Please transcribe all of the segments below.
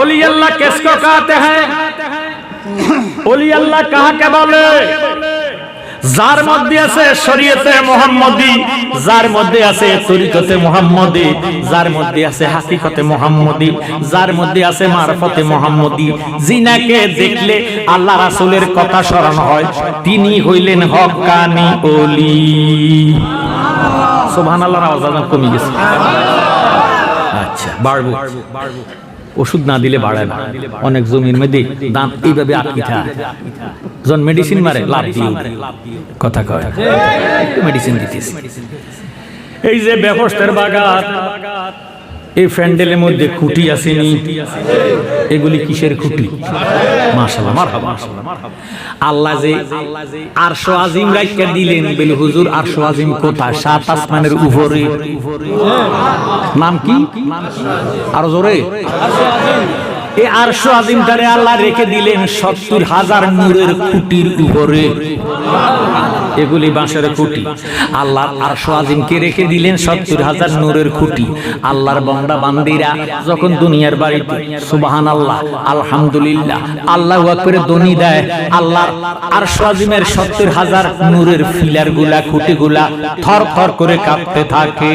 ওলি আল্লাহ কেসকো কাতে হ্যাঁ ওলি আল্লাহ কাহাকে বলে? যার মধ্যে আছে শরীয়তে মোহাম্মদী, যার মধ্যে আছে তরিকতে মোহাম্মদী, যার মধ্যে আছে হাকিকতে মোহাম্মদী, যার মধ্যে আছে মারফতে মোহাম্মদী। জিনাকে দেখলে আল্লাহ রাসূলের কথা স্মরণ হয়। তিনি হইলেন হক্কানি ওলি। সুবহানাল্লাহর আওয়াজ কমে গেছে। আচ্ছা বাড়বো। ওষুধ না দিলে বাড়ায় না। অনেক জমির মধ্যে দাঁত এইভাবে আটকে থাকে। যখন মেডিসিন মারে, লাভ দিয়ে কথা কয়। মেডিসিন দিতেছি। এই যে ব্যবস্থার বাগান এই ফ্যান্ডেলের মধ্যে খুঁটি আসেনি। এগুলি কিসের খুঁটি? আল্লাহ যে আরশো আজিম রাইকা দিলেন বলে হুজুর আরশো আজিম কোথায়? সাত আসমানের উপরে। নাম কি? আরও জোরে। এই আরশো আজিমটারে আল্লাহ রেখে দিলেন সত্তর হাজার নূরের খুঁটির উপরে। এগুলি বাঁশের খুঁটি আল্লাহ আরশো আজিমকে রেখে দিলেন সত্তর হাজার নূরের খুঁটি আল্লাহর বন্দা, বান্দিরা, যখন দুনিয়ার বাড়িতে সুবাহান আল্লাহ আলহামদুলিল্লাহ, আল্লাহ করে দনি দেয় আল্লাহ আরশো আজিমের সত্তর হাজার নূরের ফিলারগুলা খুঁটি গুলা থর থর করে কাঁপতে থাকে।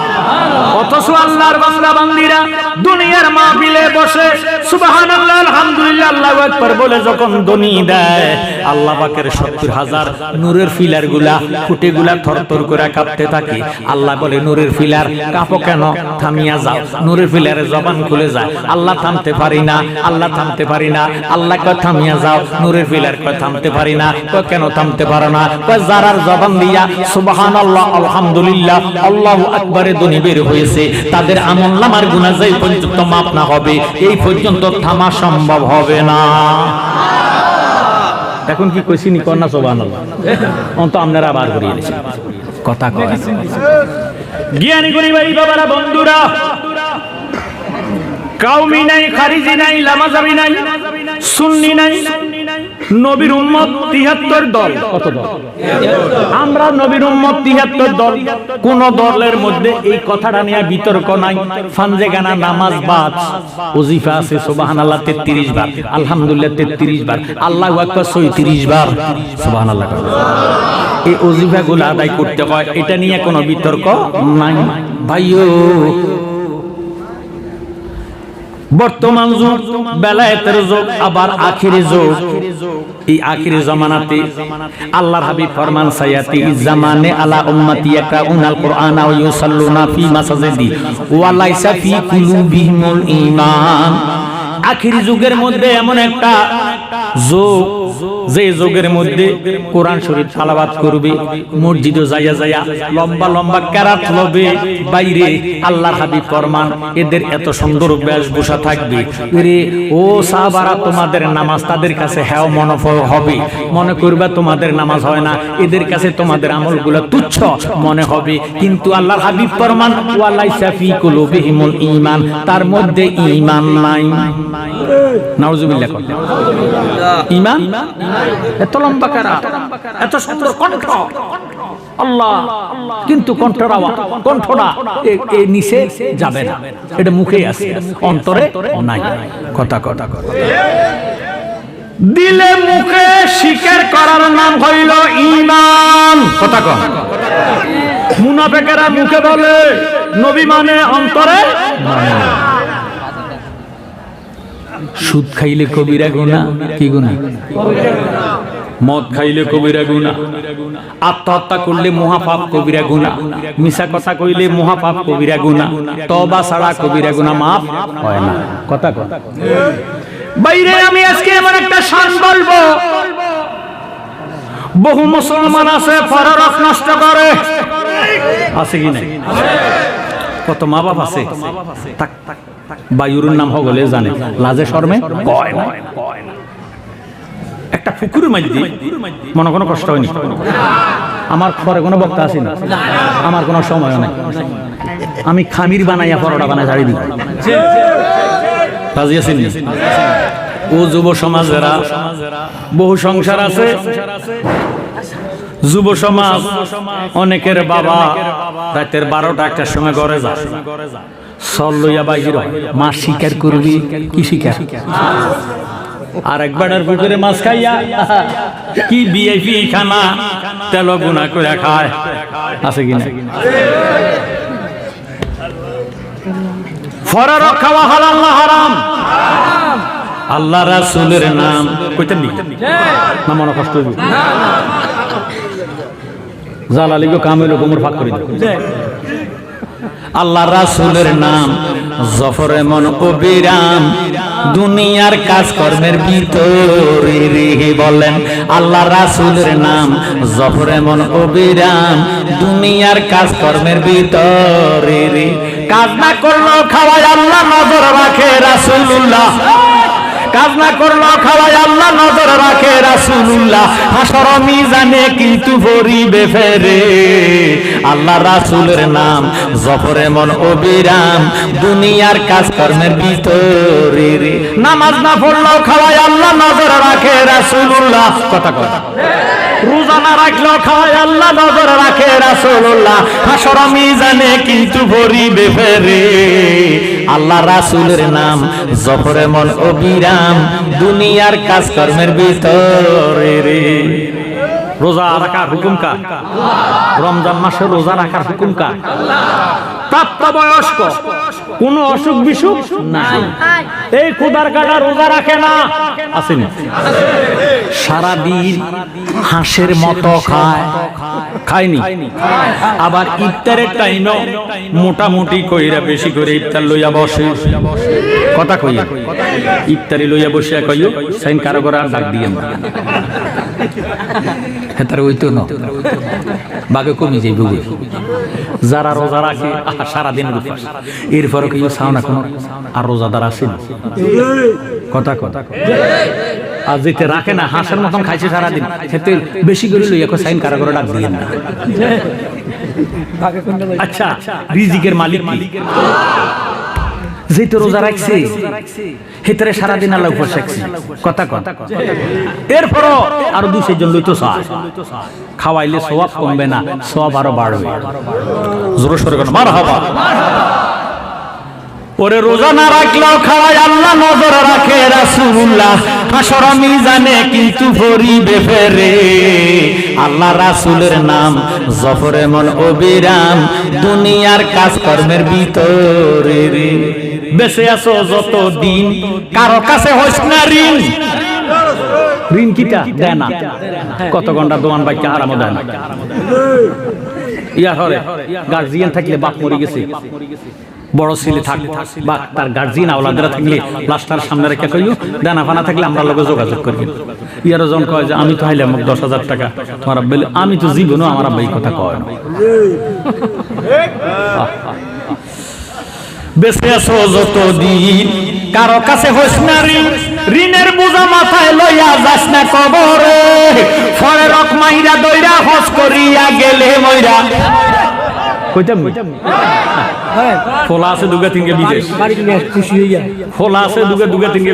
অথচ আল্লাহর বান্দা বান্দিরা দুনিয়ার মাহফিলে বসে, সুবহানাল্লাহ, আলহামদুলিল্লাহ, আল্লাহু আকবার বলে যখন দনি দেয়, আল্লাহ পাকের 70 হাজার নূরের ফিলারগুলা ফুটে গুলা থরথর করে কাঁপতে থাকে। আল্লাহ বলে, নূরের ফিলার, কাঁপো কেন? থামিয়া যাও। নূরের ফিলারের জবান খুলে যায়। আল্লাহ থামতে পারি না, আল্লাহ থামতে পারি না। আল্লাহ কয়, থামিয়া যাও। নূরের ফিলার কয়, থামতে পারি না। কয়, কেন থামতে পারো না? কয়, যারার জবান দিয়া, সুবহানাল্লাহ, আলহামদুলিল্লাহ, আল্লাহু আকবারে দনি বের হয়েছে তাদের আমল নামার গুনাহ যেই পর্যন্ত মাপ না হবে এই পর্যন্ত থামা সম্ভব হবে না। এখন কি কইছি নি কন্যা সুবহানাল্লাহ। অন্ত আপনারা আবার করিয়ে দিয়েছেন কথা কয়। জ্ঞানী গুণী ভাই বাবারা বন্ধুরা কাউমি নাই খারিজি নাই লামাজাবি নাই সুন্নি নাই নবীর উম্মত তিহাত্তর দল। কত দল? আমরা নবীর উম্মত তিহাত্তর দল। কোন দলের মধ্যে এই কথাটা নিয়ে বিতর্ক নাই। ফানজে গানা নামাজ বাদ। ওজিফা আছে, সুবহানাল্লাহ 33 বার। আলহামদুলিল্লাহ 33 বার। আল্লাহু আকবার 36 বার। সুবহানাল্লাহ এই ওজিফা গুলো আদায় করতে হয়, এটা নিয়ে কোনো বিতর্ক নাই। ভাইও বর্তমান যুগ, বেলায়েতের যুগ, আবার আখিরি যুগ। এই আখিরি জামানাতে আল্লাহর হাবিব ফরমান সায়াতি জামানে আলা উম্মতি ইয়াকরাউনাল কুরআন ওয়া ইউসাল্লুনা ফি মাসাজিদি। ওয়া লাইসা ফি কুলুবিহিমুল ঈমান। আখিরি যুগের মধ্যে এমন একটা যুগ যে যুগের মধ্যে কোরআন শরীফ সালাবাত করবে মসজিদে যাইয়া যাইয়া লম্বা লম্বা ক্যারাত লবে বাইরে আল্লাহর হাবিব ফরমান এদের এত সুন্দর বেশভূষা থাকবে। রে ও সাহাবারা তোমাদের নামাজ তাদের কাছে হ্যাঁ মনোফল হবে। মনে করবে তোমাদের নামাজ হয় না এদের কাছে তোমাদের আমলগুলো তুচ্ছ মনে হবে। কিন্তু আল্লাহর হাবিব ফরমান ওয়ালাইসা ফি কুলুবিহিমুল ঈমান তার মধ্যে ঈমান নাই। নাউজুবিল্লাহ। ঈমান? এত লম্বা কারা এত সুন্দর কণ্ঠ। আল্লাহ, কিন্তু কণ্ঠরা কণ্ঠটা এই নিচে যাবে না। এটা মুখে আছে, অন্তরে নাই। কথা কথা কথা। দিলে মুখে স্বীকার করার নাম হইল ইমান কথা কন মুনাফেকেরা মুখে বলে, নবী মানে অন্তরে সুদ খাইলে কবিরা গুণা কি গুণা মদ খাইলে কবিরা গুণা আত্মহত্যা করলে মহাপাপ কবিরা গুণা মিশা কথা কইলে মহাপাপ কবিরা গুণা তবা ছাড়া কবিরা গুণা মাফ হয় না। কথা কথা বাইরে আমি আজকে এমন একটা শান বলব। বহু মুসলমান আছে ফররফ নষ্ট করে। আছে কি নাই? কত মা বাপ আছে? থাক নাম হগলে জানে। লাজে শর্মে? কয় না? একটা পুকুরের মধ্যে মনে কোনো কষ্ট হয়নি? আমার পরে কোনো বক্তা আছে না আমার কোনো সময় নেই। আমি খামির বানাইয়া পরোটা বানাই ছাড়ি দিই। রাজি আছেন ও যুব সমাজেরা বহু সংসার আছে যুব সমাজ, অনেকের বাবা রাতের বারোটা একটার সময় ঘরে যায়। সল লইয়া বাইজির মা শিকার করবি, কি শিকার? আর একবারের পুকুরে মাছ খাইয়া, কি বিএপি খানা তেল গুনা করে খায়। আছে কিনা ফরার খাওয়া হালাল না হারাম? আল্লাহ রাসূলের নাম কইতেন নি? না, মনে কষ্ট হইব। জালালি গো কামিল গোমর ফাঁক করে আল্লাহ রাসূলের নাম জফর এমন অবিরাম দুনিয়ার কাজকর্মের ভিতরে বলেন। আল্লাহ রাসূলের নাম জফর এমন অবিরাম দুনিয়ার কাজকর্মের ভিতরে কাজ না করল খাওয়ায় আল্লাহ নজর রাখে রাসূলুল্লাহ। কাজ না করল, খাওয়ায় আল্লাহ নজর রাখে রাসুল্লাহ হাসর মিজানে কিন্তু ভরিবে ফেরে। আল্লাহ রাসুলের নাম জফর এমন অবিরাম। দুনিয়ার কাজকর্মের ভিতরে নামাজ না পড়ল খাওয়ায় আল্লাহ নজর রাখে রাসুল্লাহ কথা কথা রোজা না রাখলেও খাওয়ায় আল্লাহ নজর রাখে রাসূলুল্লাহ। হাসর মিজানে কিন্তু ভরিবে ফেরে। আল্লাহ রাসূলের নাম জফর এমন অবিরাম দুনিয়ার কাজকর্মের ভিতরে রে। রোজা রাখার হুকুম রমজান মাসে রোজা রাখার হুকুম কার? কোন অসুখ বিসুখ নাই। এই খুদার কাটা রোজা রাখে না। আসেনি। সারাদিন হাঁসের মতো খায়। খায়নি। আবার ইফতারের টাইমে মোটামুটি কইরা বেশি করে ইফতার লইয়া বসে। কথা কইয়া। ইফতারি লইয়া বসে কইও সাইন কারও করে আর ডাক দিয়ে হেতার ওই তো না। বাগে কমে যাই বুঝি যারা রোজা রাখে সারাদিন এরপরে উপাস এরপরও কোন চাও কোনো? আর রোজাদার আছে? কথা কথা আর যেতে রাখে না হাঁসের মতন খাইছে সারাদিন সেতে বেশি করে লই এখন সাইন কারা করে ডাক দিয়ে না। আচ্ছা রিজিকের মালিক মালিকের যেহেতু রোজা রাখছে। হেতরে সারাদিন আল্লাহ উপর রাখছে কথা কথা এরপরও আরও দুই চারজন লইতো চায় খাওয়াইলে সবাব কমবে না সব আরও বাড়বে। জোর সরে কেন? মার হবা ওরে রোজা না রাখলেও খাওয়াই আল্লাহ নজর রাখে রাসূলুল্লাহ। হাসর মিজানে কিন্তু ভরিবে ফেরে। আল্লাহ রাসূলের নাম জফর এমন অবিরাম। দুনিয়ার কাজকর্মের ভিতরে রে। বেঁচে আছো যত দিন কারও কাছে হইস না ঋণ। ঋণ কিটা? দেয় না। কত ঘণ্টা দোয়ান বাইকে আরামও দেয় না। ইয়া হরে গার্জিয়ান থাকলে বাপ মরে গেছে। বড় ছেলে থাক বা তার গার্জিয়ান আওলাদেরা থাকলে লাস্টার সামনে রেখে কইও দানা ফানা থাকলে আমরা লগে যোগাযোগ করবেন ইয়ার জন কয় যে আমি তো হাইলাম দশ হাজার টাকা। তোমার আব্বা বলে, আমি তো জীবনও আমার আব্বা এই কথা কয় না। বেঁচে আছো যত দিন কারও কাছে হইস না ঋণ ঋণের বোঝা মাথায় লইয়া যাস না কবরে। ফলে রক মাইরা দইরা হস করিয়া গেলে মইরা। কইতাম ফোলা আছে দুগা বিদেশ। আছে দুগা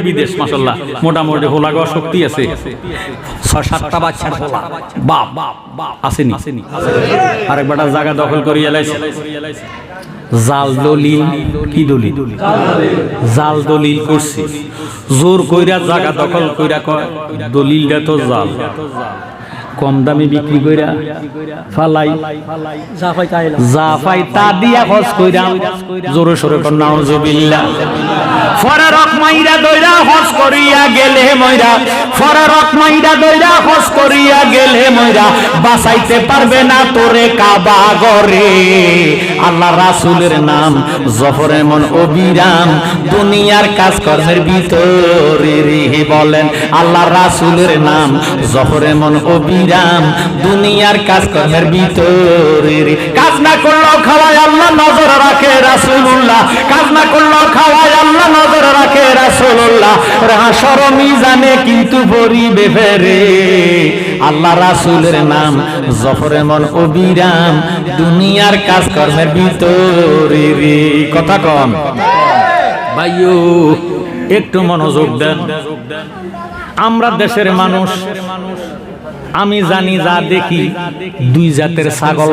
বিদেশ মাসাল্লাহ মোটামুটি শক্তি আছে। ছয় সাতটা বাচ্চার ফোলা। বাপ আসেনি আরেকবারটা জায়গা দখল করিয়া লাইছে। জাল দলিল কি দলিল? জাল দলিল করছি। জোর কইরা জায়গা দখল কইরা কয় দলিলটা তো জাল। কম দামে বিক্রি কইরা ফালাই। জাফাই তা দিয়া খরচ কইরা জোরে সোরে কর নাউজুবিল্লাহ। ফরে রক মাইরা দইরা হস করিয়া গেলে মইরা ফরে রক মাইরা দইরা হস করিয়া গেলে মইরা বাঁচাইতে পারবে না তোরে কাবা গরে আল্লাহ রাসূলের নাম জফর এমন অবিরাম। দুনিয়ার কাজকর্মের ভিতরে বলেন, আল্লাহ রাসূলের নাম জফর এমন অবিরাম। দুনিয়ার কাজকর্মের ভিতরে কাজ না করলেও খাওয়ায় আল্লাহ নজর রাখে রাসূলুল্লাহ। কাজ না করলেও খাওয়ায় আল্লাহ নজর রাখে রাসূল রাসূলুল্লাহ। হাসর মিজানে কিন্তু পরিবে ফেরে। আল্লাহ রাসূলের নাম জফর এমন অবিরাম। দুনিয়ার কাজকর্মের ভিতরে রে। কথা কম ভাইও একটু মনোযোগ দেন। আমরা দেশের মানুষ, আমি জানি যা দেখি, দুই জাতের ছাগল